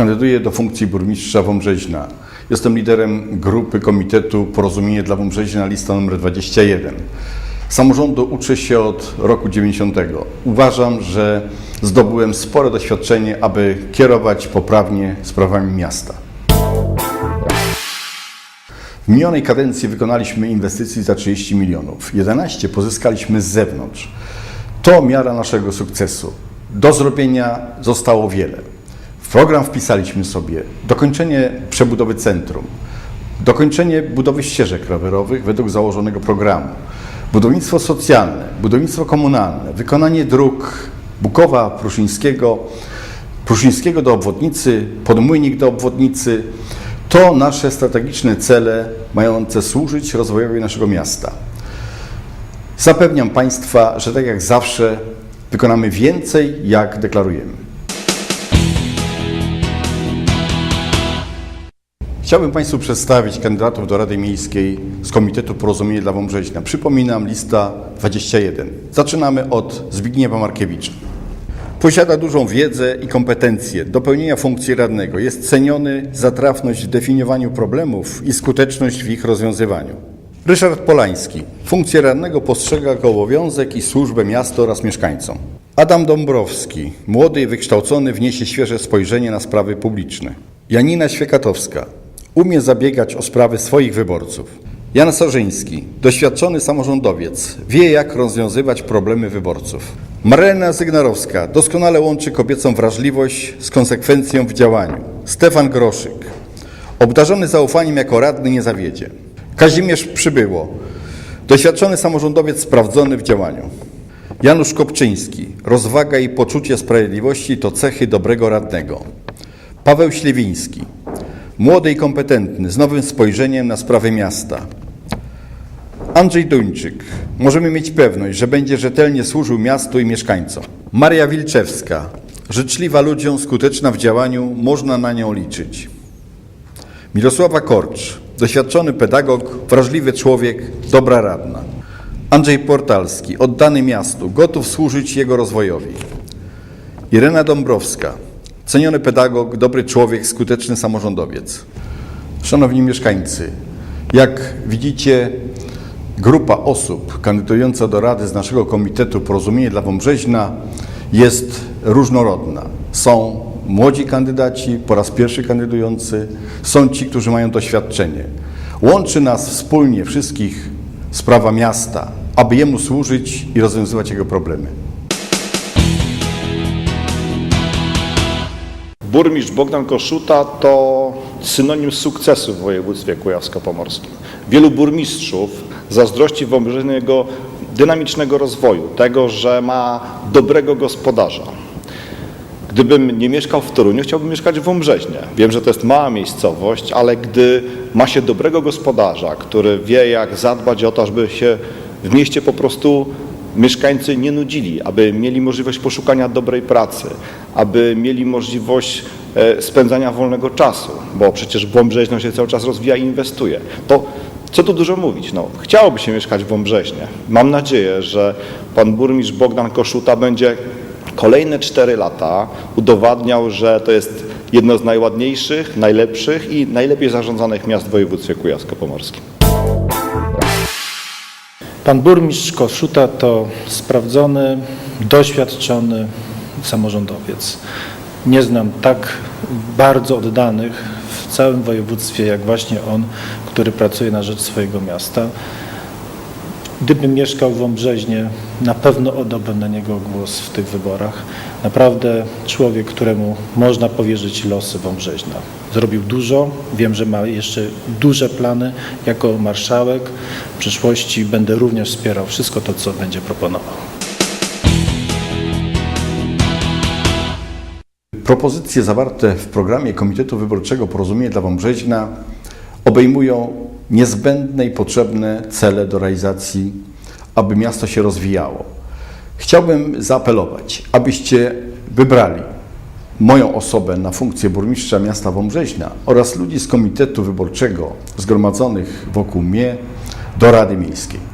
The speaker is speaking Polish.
Kandyduję do funkcji burmistrza Wąbrzeźna. Jestem liderem grupy Komitetu Porozumienie dla Wąbrzeźna, lista numer 21. Samorządu uczę się od roku 90. Uważam, że zdobyłem spore doświadczenie, aby kierować poprawnie sprawami miasta. W minionej kadencji wykonaliśmy inwestycji za 30 milionów. 11 pozyskaliśmy z zewnątrz. To miara naszego sukcesu. Do zrobienia zostało wiele. W program wpisaliśmy sobie dokończenie przebudowy centrum, dokończenie budowy ścieżek rowerowych według założonego programu, budownictwo socjalne, budownictwo komunalne, wykonanie dróg Bukowa, Pruszyńskiego, Pruszyńskiego do obwodnicy, Podmłynik do obwodnicy. To nasze strategiczne cele mające służyć rozwojowi naszego miasta. Zapewniam Państwa, że tak jak zawsze wykonamy więcej, jak deklarujemy. Chciałbym Państwu przedstawić kandydatów do Rady Miejskiej z Komitetu Porozumienie dla Wąbrzeźna. Przypominam, lista 21. Zaczynamy od Zbigniewa Markiewicza. Posiada dużą wiedzę i kompetencje do pełnienia funkcji radnego. Jest ceniony za trafność w definiowaniu problemów i skuteczność w ich rozwiązywaniu. Ryszard Polański. Funkcję radnego postrzega jako obowiązek i służbę miastu oraz mieszkańcom. Adam Dąbrowski. Młody i wykształcony wniesie świeże spojrzenie na sprawy publiczne. Janina Świekatowska. Umie zabiegać o sprawy swoich wyborców. Jan Sarzyński, doświadczony samorządowiec, wie jak rozwiązywać problemy wyborców. Marlena Zygnarowska doskonale łączy kobiecą wrażliwość z konsekwencją w działaniu. Stefan Groszyk, obdarzony zaufaniem jako radny nie zawiedzie. Kazimierz Przybyło, doświadczony samorządowiec sprawdzony w działaniu. Janusz Kopczyński, rozwaga i poczucie sprawiedliwości to cechy dobrego radnego. Paweł Ślewiński, młody i kompetentny, z nowym spojrzeniem na sprawy miasta. Andrzej Duńczyk. Możemy mieć pewność, że będzie rzetelnie służył miastu i mieszkańcom. Maria Wilczewska. Życzliwa ludziom, skuteczna w działaniu, można na nią liczyć. Mirosława Korcz. Doświadczony pedagog, wrażliwy człowiek, dobra radna. Andrzej Portalski. Oddany miastu, gotów służyć jego rozwojowi. Irena Dąbrowska. Ceniony pedagog, dobry człowiek, skuteczny samorządowiec. Szanowni mieszkańcy, jak widzicie, grupa osób kandydująca do Rady z naszego Komitetu Porozumienie dla Wąbrzeźna jest różnorodna. Są młodzi kandydaci, po raz pierwszy kandydujący, są ci, którzy mają doświadczenie. Łączy nas wspólnie wszystkich sprawa miasta, aby jemu służyć i rozwiązywać jego problemy. Burmistrz Bogdan Koszuta to synonim sukcesu w województwie kujawsko-pomorskim. Wielu burmistrzów zazdrości Wąbrzeźnie jego dynamicznego rozwoju, tego, że ma dobrego gospodarza. Gdybym nie mieszkał w Toruniu, chciałbym mieszkać w Wąbrzeźnie. Wiem, że to jest mała miejscowość, ale gdy ma się dobrego gospodarza, który wie jak zadbać o to, żeby się w mieście po prostu mieszkańcy nie nudzili, aby mieli możliwość poszukania dobrej pracy, aby mieli możliwość e, spędzania wolnego czasu, bo przecież Wąbrzeźno się cały czas rozwija i inwestuje. To co tu dużo mówić? No, chciałoby się mieszkać w Wąbrzeźnie. Mam nadzieję, że pan burmistrz Bogdan Koszuta będzie kolejne cztery lata udowadniał, że to jest jedno z najładniejszych, najlepszych i najlepiej zarządzanych miast w województwie kujawsko-pomorskim. Pan burmistrz Koszuta to sprawdzony, doświadczony samorządowiec. Nie znam tak bardzo oddanych w całym województwie jak właśnie on, który pracuje na rzecz swojego miasta. Gdybym mieszkał w Wąbrzeźnie, na pewno oddałbym na niego głos w tych wyborach. Naprawdę człowiek, któremu można powierzyć losy Wąbrzeźna. Zrobił dużo, wiem, że ma jeszcze duże plany. Jako marszałek w przyszłości będę również wspierał wszystko to, co będzie proponował. Propozycje zawarte w programie Komitetu Wyborczego Porozumienie dla Wąbrzeźna obejmują niezbędne i potrzebne cele do realizacji, aby miasto się rozwijało. Chciałbym zaapelować, abyście wybrali moją osobę na funkcję burmistrza miasta Wąbrzeźna oraz ludzi z Komitetu Wyborczego zgromadzonych wokół mnie do Rady Miejskiej.